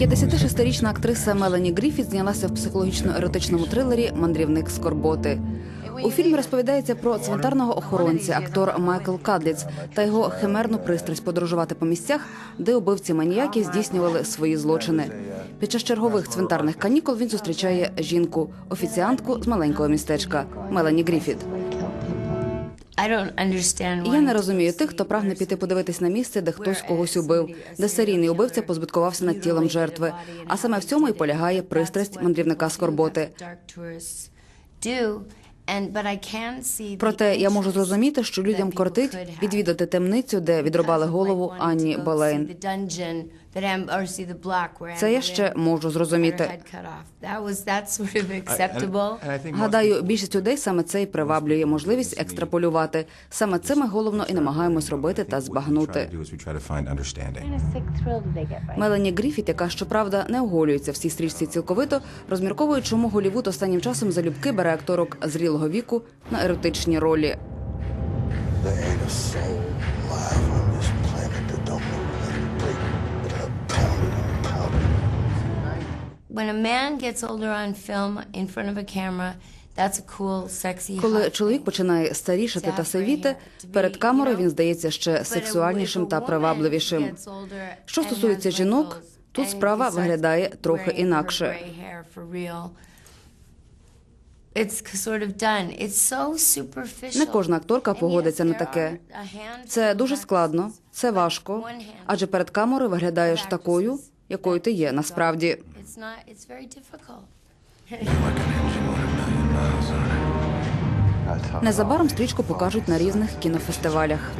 56-річна актриса Мелані Гріфіт знялася в психологічно-еротичному трилері Мандрівник скорботи. У фільмі розповідається про цвинтарного охоронця, актор Майкл Кадліц та його химерну пристрасть подорожувати по місцях, де убивці маніяки здійснювали свої злочини. Під час чергових цвинтарних канікул він зустрічає жінку, офіціантку з маленького містечка Мелані Гріфіт. Я не розумію тих, хто прагне піти подивитись на місце, де хтось когось убив, де серійний убивця позбиткувався над тілом жертви. А саме в цьому і полягає пристрасть мандрівника скорботи. Проте я можу зрозуміти, що людям кортить відвідати темницю, де відрубали голову Анні Болейн. Це я ще можу зрозуміти. Гадаю, більшість людей саме це і приваблює можливість екстраполювати. Саме це ми головно і намагаємось робити та збагнути. Мелані Гріфіт, яка щоправда не оголюється в цій стрічці цілковито, розмірковує, чому Голівуд останнім часом залюбки бере акторок зрілого віку на еротичні ролі. Коли чоловік починає старішати та сивіти, перед камерою він здається ще сексуальнішим та привабливішим. Що стосується жінок, тут справа виглядає трохи інакше. Не кожна акторка погодиться на таке. Це дуже складно, це важко, адже перед камерою виглядаєш такою, якою ти є насправді. Незабаром стрічку покажуть на різних кінофестивалях.